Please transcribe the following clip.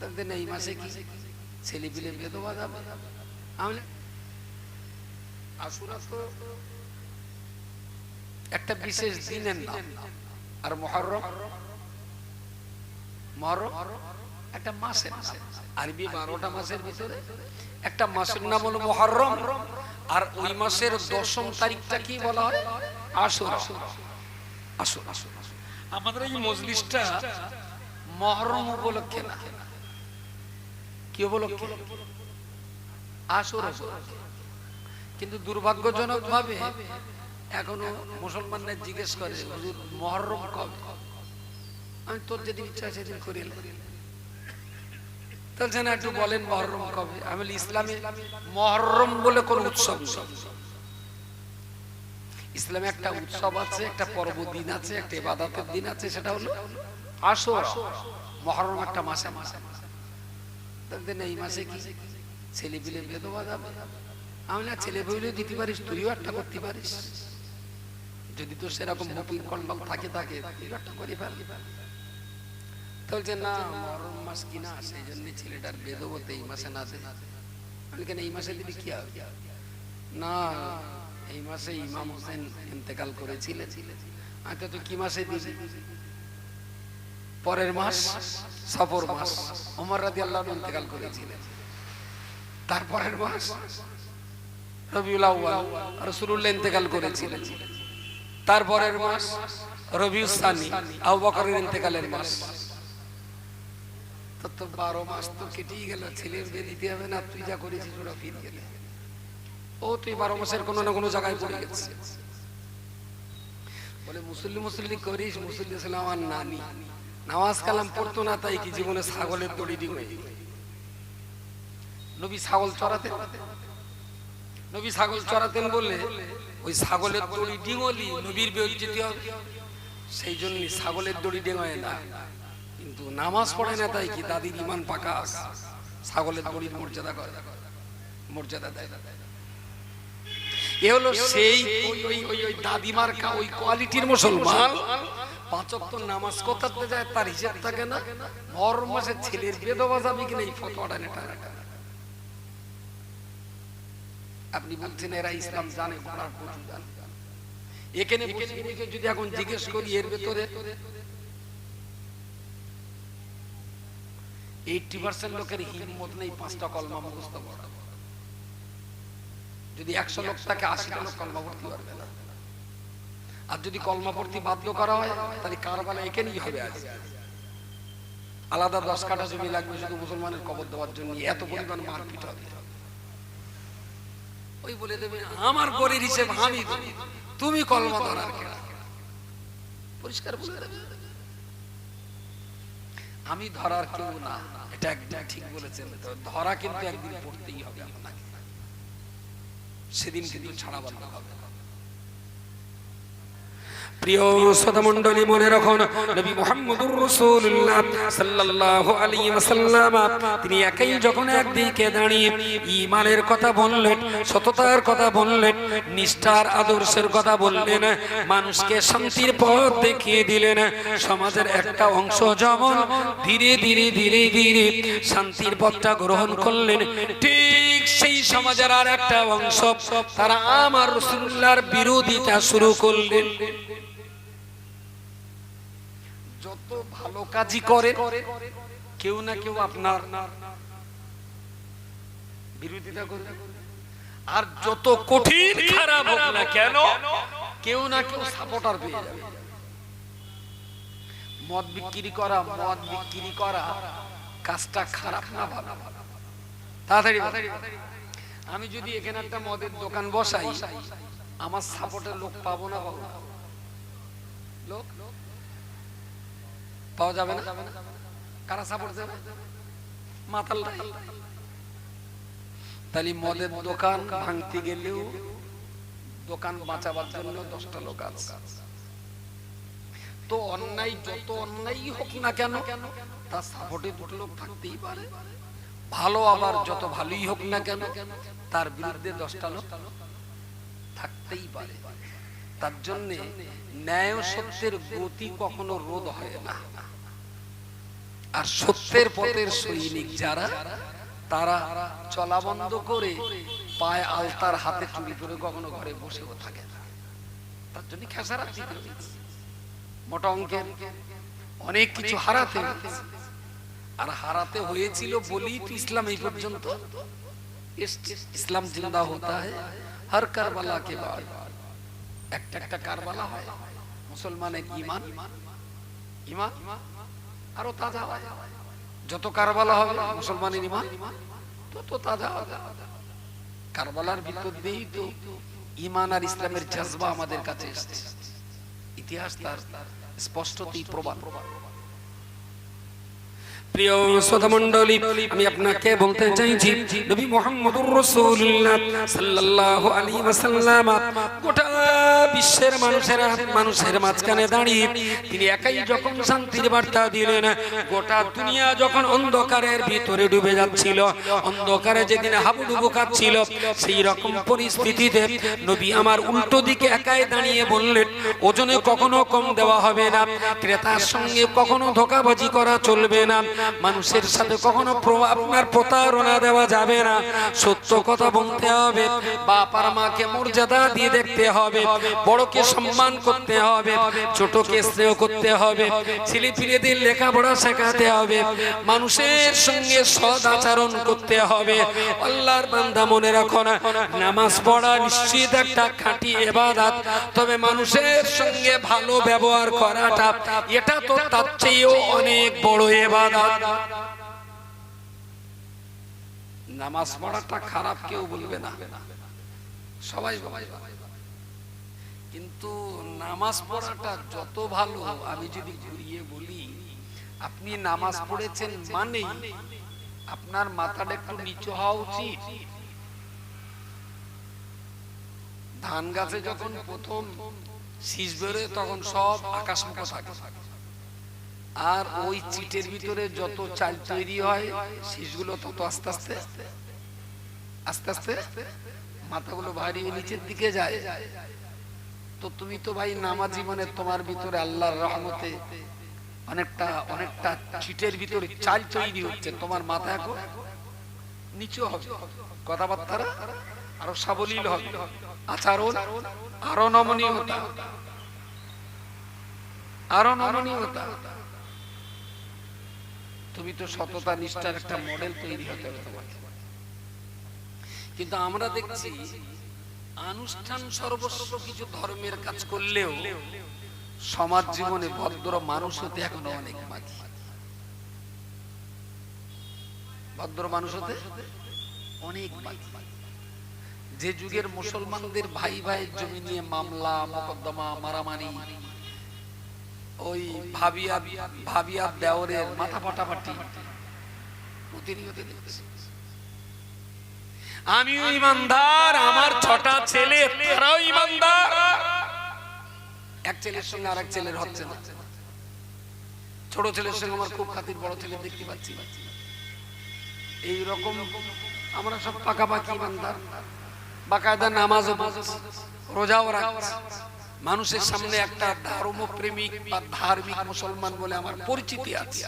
তাদের এই মাসে কি? ছেলে পিলে যাবে। আমি আশুরা তো একটা বিশেষ দিনের নাম। আর মহরম? মহরম? একটা মাসের আরবি বারোটা মাসের ভিতরে একটা মাসের নাম হলো মহরম। আর ওই মাসের দশম তারিখটা কি বলা হয়? আসর। আসর আসর। আমাদের এই মজলিসটা মহরম উপলক্ষে না। কি উপলক্ষে? আসর কিন্তু দুর্ভাগ্যজনক ভাবে এখনও মুসলমানরা জিজ্ঞেস করে মহরম কবে? আমি তোর যেদিন ইচ্ছা সেদিন করে। তাহলে না একটু বলেন, মহরম কবে? আমি ইসলামে মহরম বলে কোন উৎসব। ইসলামে একটা উৎসব আছে, একটা পর্বদিন আছে, একটা ইবাদতের দিন আছে, সেটা হলো আসর। মহরম একটা মাসে মাসে। এই মাসে কি? ছেলে পিলে আমি না ছেলে দিতে পারিস, তুইও একটা করতে পারিস। যদি তো সেরকম বুকিং কন্ডম থাকে থাকে একটা করে না মহরম মাস কিনা সেই জন্য ছেলেটার বেদবতে এই মাসে না আমি কেন এই মাসে দিবি কি হবে? না, এই মাসে ইমাম হোসেন ইন্তেকাল করেছিলেন। আমি তো কি মাসে দিবি? পরের মাস সফর মাস। ওমর রাদি আল্লাহ ইন্তেকাল করেছিলেন। তারপরের মাস রবিউল আউয়াল রাসূলুল্লাহ ইন্তেকাল করেছিলেন। মাস রবিউল সানি আবু বকরের ইন্তেকালের মাস। তো তো বারো মাস তো কেটেই গেল ছেলের বিয়ে দিতে হবে না, তুই যা করেছিস ওরা ফিরে ও, তুই বারো মাসের কোনো না কোনো জায়গায় পড়ে গেছে বলে, মুসল্লি মুসল্লি করিস, মুসল্লি ছিল আমার নানি। নামাজ কালাম পড়তো না, তাই কি জীবনে ছাগলের দড়ি ডিঙে নবী ছাগল চড়াতেন? নবী ছাগল চড়াতেন বলে ওই ছাগলের দড়ি ডিঙলি, নবীর বেউজ্জতি হবে। সেই জন্য ছাগলের দড়ি ডিঙায় না। কিন্তু নামাজ পড়ে না, তাই কি দাদির ইমান পাকা ছাগলের দড়ির মর্যাদা করে মর্যাদা দেয় এ হলো সেই ওই ওই ওই দাদিমার কা, ওই কোয়ালিটির মুসলমান এই আপনি বলছেন, এরা ইসলাম জানে এখানে যদি এখন জিজ্ঞেস করি, এর ভেতরে পার্সেন্ট লোকের হিম্মত নেই পাঁচটা কলমা মুখস্থ যদি একশো লোক থাকে, আশিটা লোক কলমা পড়তে পারবে না। আর যদি কলমা পড়তে বাধ্য করা হয়, তাহলে কারবালা এখানেই হবে আজ। আলাদা দশ কাঠা জমি লাগবে শুধু মুসলমানের কবর দেওয়ার জন্য, এত পরিমাণ মারপিট হবে। ওই বলে দেবে, আমার গরির আমি তুমি কলমা ধরার পরিষ্কার বলে দেবে। আমি ধরার কেউ না, এটা একদম ঠিক বলেছেন। ধরা কিন্তু একদিন পড়তেই হবে আপনাকে। সেদিন কিন্তু ছাড়া বন্ধ হবে প্রিয় মনে একাই যখন দাঁড়িয়ে কথা বললেন, সততার কথা বললেন, নিষ্ঠার আদর্শের কথা বললেন, মানুষকে শান্তির পথ দেখিয়ে দিলেন, সমাজের একটা অংশ যেমন ধীরে ধীরে ধীরে ধীরে শান্তির পথটা গ্রহণ করলেন, ঠিক সেই সমাজের আর একটা অংশ, তারা আমার রাসূলুল্লাহর বিরোধিতা শুরু করলেন। যত ভালো কাজই করে, কেউ না কেউ আপনার বিরোধিতা করবে। আর যত কঠিন খারাপ হোক না কেন, কেউ না কেউ সাপোর্টার পেয়ে যাবে। মদ বিক্রি করা, মদ বিক্রি করা, কাজটা খারাপ না ভালো। তাড়াতাড়ি আমি যদি এখানে একটা মদের দোকান বসাই, আমার সাপোর্টের লোক পাবো না পাবো না? লোক? পাওয়া যাবে না? কারা সাপোর্ট মাতাল তাহলে মদের দোকান ভাঙতে গেলেও দোকান বাঁচাবার জন্য দশটা লোক আছে। তো অন্যায় যত অন্যায় হোক না কেন, তার সাপোর্টে দুটো লোক থাকতেই পারে। ভালো আবার যত ভালোই হোক না কেন, তার বিরুদ্ধে দশটা লোক থাকতেই পারে। তার জন্যে ন্যায় সত্যের গতি কখনো রোধ হয় না। আর সত্যের পথের সৈনিক যারা, তারা চলা বন্ধ করে পায়ে আলতার হাতে চুরি করে কখনো ঘরে বসেও থাকে না। তার জন্য হয়েছে। মোটা অঙ্কের অনেক কিছু হারাতে আর হারাতে হয়েছিল বলেই তো ইসলাম এই পর্যন্ত। ইসলাম জিন্দা হতা হয় হর কারবালা কে বাদ। একটা একটা কারবালা হয়। মুসলমানের ইমান ইমান আরও তাজা হয়। যত কারবালা হবে মুসলমানের ইমান তত তাজা হবে। কারবালার ভিতর দিয়েই তো ইমান আর ইসলামের জজবা আমাদের কাছে এসেছে। ইতিহাস তার স্পষ্টতই প্রমাণ। প্রিয় শ্রোতা মণ্ডলী আমি আপনাকে বলতে চাইছি, নবী মুহাম্মদুর রাসূলুল্লাহ সাল্লাল্লাহু আলাইহি ওয়াসাল্লাম, গোটা বিশ্বের মানুষের মানুষের মাঝখানে দাঁড়িয়ে তিনি একাই যখন শান্তির বার্তা দিলেন, গোটা দুনিয়া যখন অন্ধকারের ভিতরে ডুবে যাচ্ছিল, অন্ধকারে যেদিন হাবুডুবু কাচ্ছিল সেই রকম পরিস্থিতিতে নবী আমার উল্টো দিকে একাই দাঁড়িয়ে বললেন, ওজনে কখনো কম দেওয়া হবে না, ক্রেতার সঙ্গে কখনো ধোকাবাজি করা চলবে না, মানুষের সাথে কখনো আপনার প্রতারণা দেওয়া যাবে না, সত্য কথা বলতে হবে বাপার মাকে মর্যাদা দিয়ে দেখতে হবে বড়কে সম্মান করতে হবে, ছোটকে স্নেহ করতে হবে, ছেলে পিলেদের লেখাপড়া শেখাতে হবে, মানুষের সঙ্গে সদ আচরণ করতে হবে। আল্লাহর বান্দা মনে রাখো না, নামাজ পড়া নিশ্চিত একটা খাঁটি এবাদাত তবে মানুষের সঙ্গে ভালো ব্যবহার করাটা, এটা তো তার চেয়েও অনেক বড় এবাদাত নামাজ পড়াটা খারাপ কেউ বলবে না। সবাই বলবে। কিন্তু নামাজ পড়াটা যত ভালো, আমি যদি ঘুরিয়ে বলি, আপনি নামাজ পড়েছেন মানে আপনার মাথাটা একটু নিচু হওয়া উচিত। ধান গাছে যখন প্রথম শীষ বেরোয়, তখন সব আকাশ মুখ থাকে। আর ওই চিটের ভিতরে যত চাল তৈরি হয়, শীষগুলো তত আস্তে আস্তে আস্তে আস্তে মাথাগুলো ভারী নিচের দিকে যায়। তো তুমি তো ভাই নামাজি মানে তোমার ভিতরে আল্লাহর রহমতে অনেকটা অনেকটা চিটের ভিতরে চাল তৈরি হচ্ছে। তোমার মাথা এখন নিচু হবে। কথাবার্তা আরও সাবলীল হবে। আচরণ আরও নমনীয়তা। আরও নমনীয়তা। তুমি তো সততা, নিষ্ঠার একটা মডেল তৈরি হতে হবে তোমাকে। কিন্তু আমরা দেখছি আনুষ্ঠান সর্বস্ব কিছু ধর্মের কাজ করলেও সমাজ জীবনে ভদ্র মানুষ হতে এখনও অনেক বাকি ভদ্র মানুষ হতে অনেক বাকি যে যুগের মুসলমানদের ভাই ভাই জমি নিয়ে মামলা, মোকদ্দমা, মারামারি, ওই ভাবিয়া ভাবিয়া দেওরের মাথা ফাটাফাটি প্রতিনিয়ত দেখছি আমিও ইমানদার আমার ছটা ছেলে তারাও ইমানদার। এক ছেলের সঙ্গে আরেক ছেলের হচ্ছে না। ছোট ছেলের সঙ্গে আমার খুব খাতির বড় ছেলে দেখতে পাচ্ছি এই রকম আমরা সব পাকাপাকি ইমানদার। বাকায়দা নামাজও পড়ছি, রোজাও রাখছি। মানুষের সামনে একটা ধর্মপ্রেমিক বা ধার্মিক মুসলমান বলে আমার পরিচিতি আছে।